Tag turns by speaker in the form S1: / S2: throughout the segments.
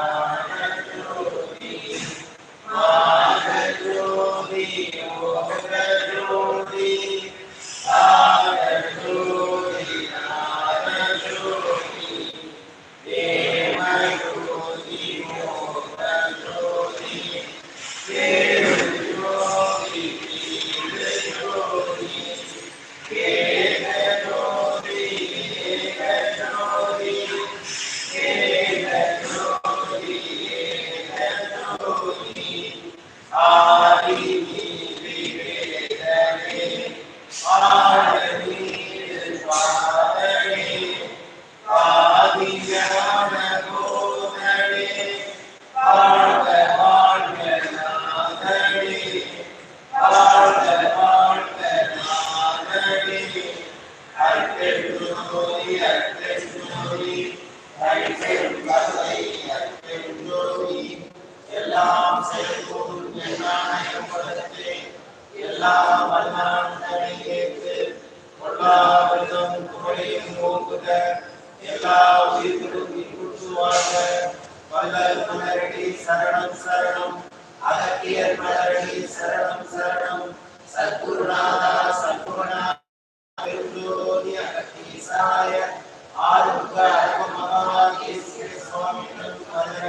S1: Amen.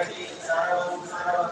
S1: மலரடி சரணம் சரணம்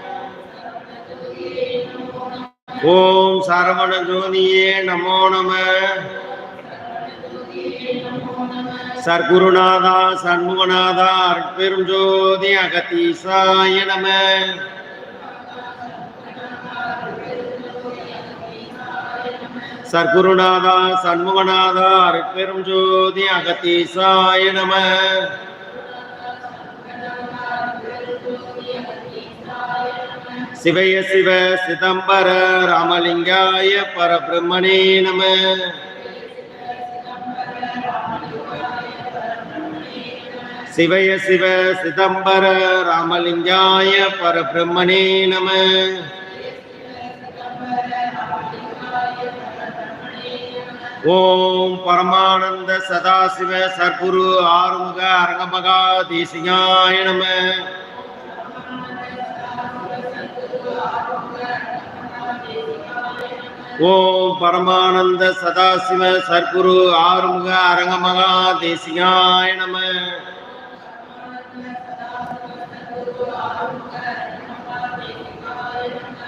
S2: ஓம் சரவண ஜோதியே நமோ நம. சர்க்குருநாதா சண்முகநாதா அற்பெரும் ஜோதி அகதீசாய நம. சர்க்குருநாதா சண்முகநாதா அற்பெரும் ஜோதி அகதீசாய நம. சிவய சிவ சிதம்பர ராமலிங்காய பரபிரம்மணே நம. சிவய சிவ சிதம்பர ராமலிங்காய பரபிரம்மணே நம. ஓம் பரமானந்த சதாசிவ சர்க்குரு ஆறுமுக அரங்கமகா தேசியாய நம. ஓம் பரமானந்த சதாசிவ சர்க்குரு ஆறுமுக அரங்கமகா தேசிகாய நம.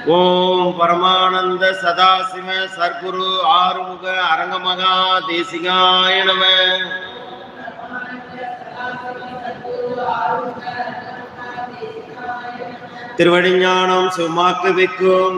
S2: ஓம் பரமானந்த சதாசிவ சர்க்குரு ஆறுமுக அரங்கமகா தேசிகாய நம. திருவடிஞானம் சுமாக்கு வைக்கும்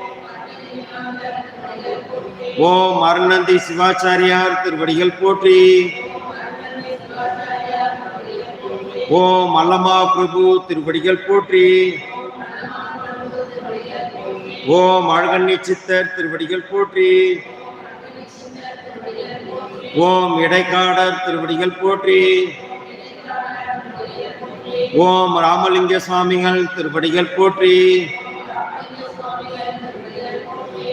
S2: ஓம் அருணந்தி சிவாச்சாரியார் திருவடிகள் போற்றி. ஓம் அல்லமா பிரபு திருவடிகள் போற்றி. ஓம் அழகண்ணி சித்தர் திருவடிகள் போற்றி. ஓம் இடைக்காடர் திருவடிகள் போற்றி. ஓம் ராமலிங்க சுவாமிகள் திருவடிகள் போற்றி.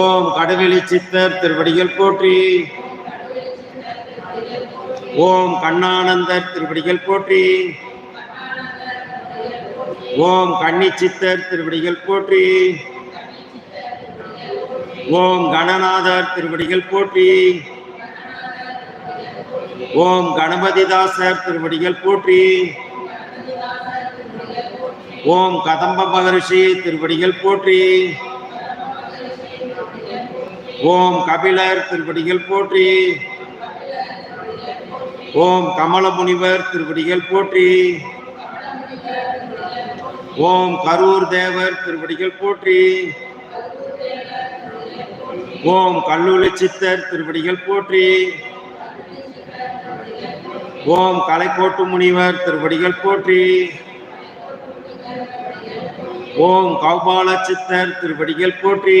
S2: ஓம் கடவெளி சித்தர் திருவடிகள் போற்றி. ஓம் கண்ணானந்தர் திருவடிகள் போற்றி. ஓம் கன்னி சித்தர் திருவடிகள் போற்றி. ஓம் கணநாதர் திருவடிகள் போற்றி. ஓம் கணபதிதாசர் திருவடிகள் போற்றி. ஓம் கதம்ப மகரிஷி திருவடிகள் போற்றி. ஓம் கபிலர் திருப்படிகள் போற்றி. ஓம் கமல முனிவர் திருப்படிகள் போற்றி. ஓம் கரூர் தேவர் திருப்படிகள் போற்றி. ஓம் கல்லூரி சித்தர் திருப்படிகள் போற்றி. ஓம் கலைக்கோட்டு முனிவர் திருப்படிகள் போற்றி. ஓம் கௌபால சித்தர் திருப்படிகள் போற்றி.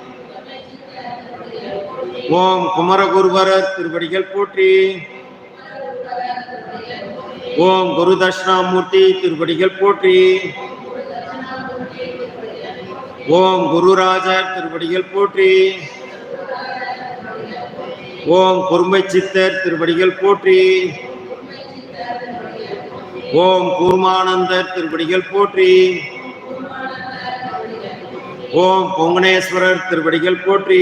S2: ஓம் குமரகுருவரர் திருவடிகள் போற்றி. ஓம் குரு தட்சிணாமூர்த்தி திருவடிகள் போற்றி. ஓம் குருராஜர் திருவடிகள் போற்றி. ஓம் குறும்பை சித்தர் திருவடிகள் போற்றி. ஓம் கூர்மானந்தர் திருவடிகள் போற்றி. ஓம் பொங்கனேஸ்வரர் திருவடிகள் போற்றி.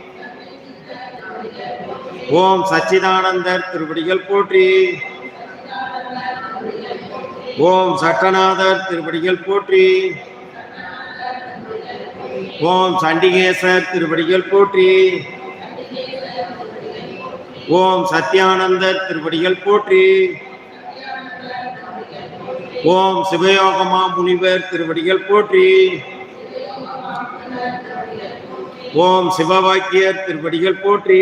S2: ஓம் சச்சிதானந்தர் திருப்படிகள் போற்றி. ஓம் சட்டநாதர் திருப்படிகள் போற்றி. ஓம் சண்டிகேசர் திருப்படிகள் போற்றி. ஓம் சத்யானந்தர் திருப்படிகள் போற்றி. ஓம் சிவயோகமா முனிவர் திருவடிகள் போற்றி. ஓம் சிவவாக்கியர் திருவடிகள் போற்றி.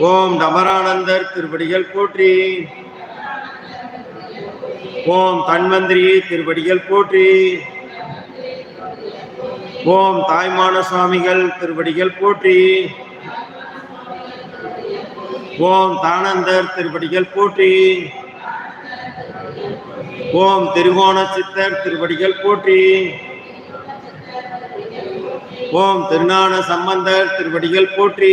S2: ஓம் டமரானந்தர் திருப்படிகள் போற்றி. ஓம் தன்வந்திரி திருப்படிகள் போற்றி. ஓம் தாய்மான சுவாமிகள் திருப்படிகள் போற்றி. ஓம் தானந்தர் திருப்படிகள் போற்றி. ஓம் திருகோண சித்தர் திருப்படிகள் போற்றி. ஓம் திருஞான சம்பந்தர் திருப்படிகள் போற்றி.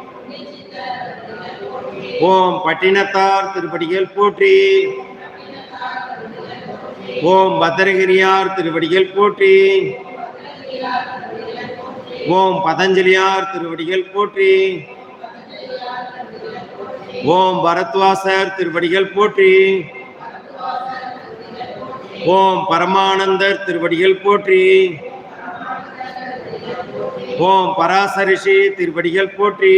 S2: ஓம் பட்டினத்தார் திருப்படிகள் போற்றி. ஓம் பத்திரகிரியார் திருவடிகள் போற்றி. ஓம் பதஞ்சலியார் திருவடிகள் போற்றி. ஓம் பரத்வாசர் திருவடிகள் போற்றி. ஓம் பரமானந்தர் திருவடிகள் போற்றி. ஓம் பராசரிஷி திருவடிகள் போற்றி.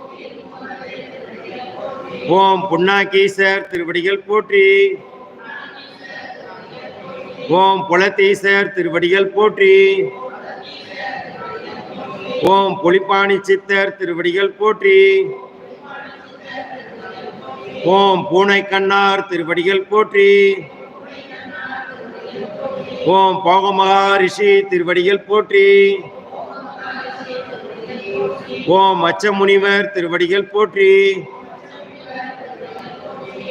S2: ஓம் புண்ணாக்கீசர் திருவடிகள் போற்றி. ஓம் புலத்தீசர் திருவடிகள் போற்றி. ஓம் புலிப்பாணி சித்தர் திருவடிகள் போற்றி. ஓம் பூனை கண்ணார் திருவடிகள் போற்றி. ஓம் போகமகாரிஷி திருவடிகள் போற்றி. ஓம் அச்ச முனிவர் திருவடிகள் போற்றி.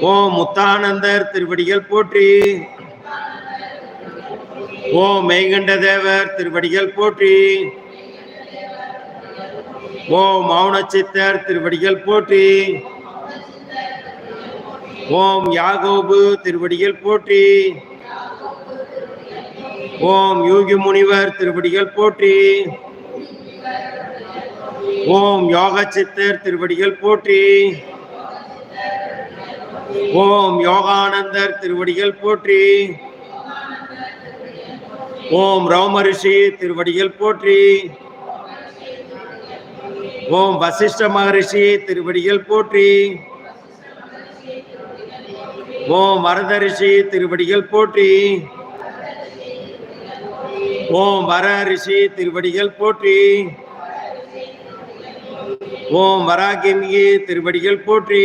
S2: ஓம் முத்தானந்தர் திருவடிகள் போற்றி. ஓம் மெய்கண்ட தேவர் திருவடிகள் போற்றி. ஓம் மௌனச்சித்தர் திருவடிகள் போற்றி. ஓம் யாகோபு திருவடிகள் போற்றி. ஓம் யோகி முனிவர் திருவடிகள் போற்றி. ஓம் யோக சித்தர் திருவடிகள் போற்றி. ஓம் யோகானந்தர் திருவடிகள் போற்றி. ஓம் ரோமரிஷி திருவடிகள் போற்றி. ஓம் வசிஷ்ட மகரிஷி திருவடிகள் போற்றி. ஓம் வரதரிஷி திருவடிகள் போற்றி. ஓம் வர ரிஷி திருவடிகள் போற்றி. ஓம் வராகிமிகி திருவடிகள் போற்றி.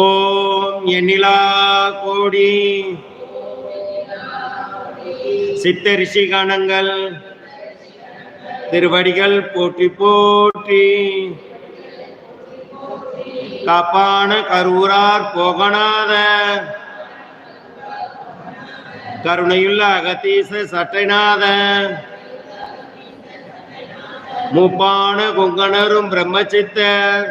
S2: ஓம் எண்ணிலா கோடி. சித்த ரிஷிகணங்கள் திருவடிகள் போற்றி போற்றி. காப்பான கரூரார் போகனாத கருணையுள்ள அகத்தீச சட்டைநாத. முப்பான கொங்கணரும் பிரம்மச்சித்தர்.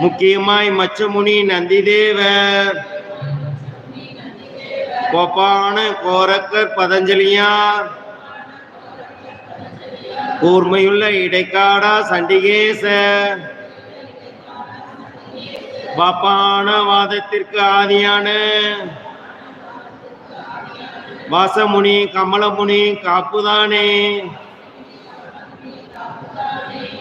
S2: முக்கியமாய் மச்சமுனி நந்திதேவர் கோப்பான கோரக்கர் பதஞ்சலியார் கூர்மையுள்ள இடைக்காடா சண்டிகேச. பாப்பான வாதத்திற்கு ஆதியான. வாசமுனி கமலமுனி காப்புதானே.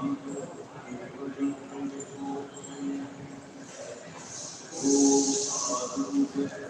S2: Thank you.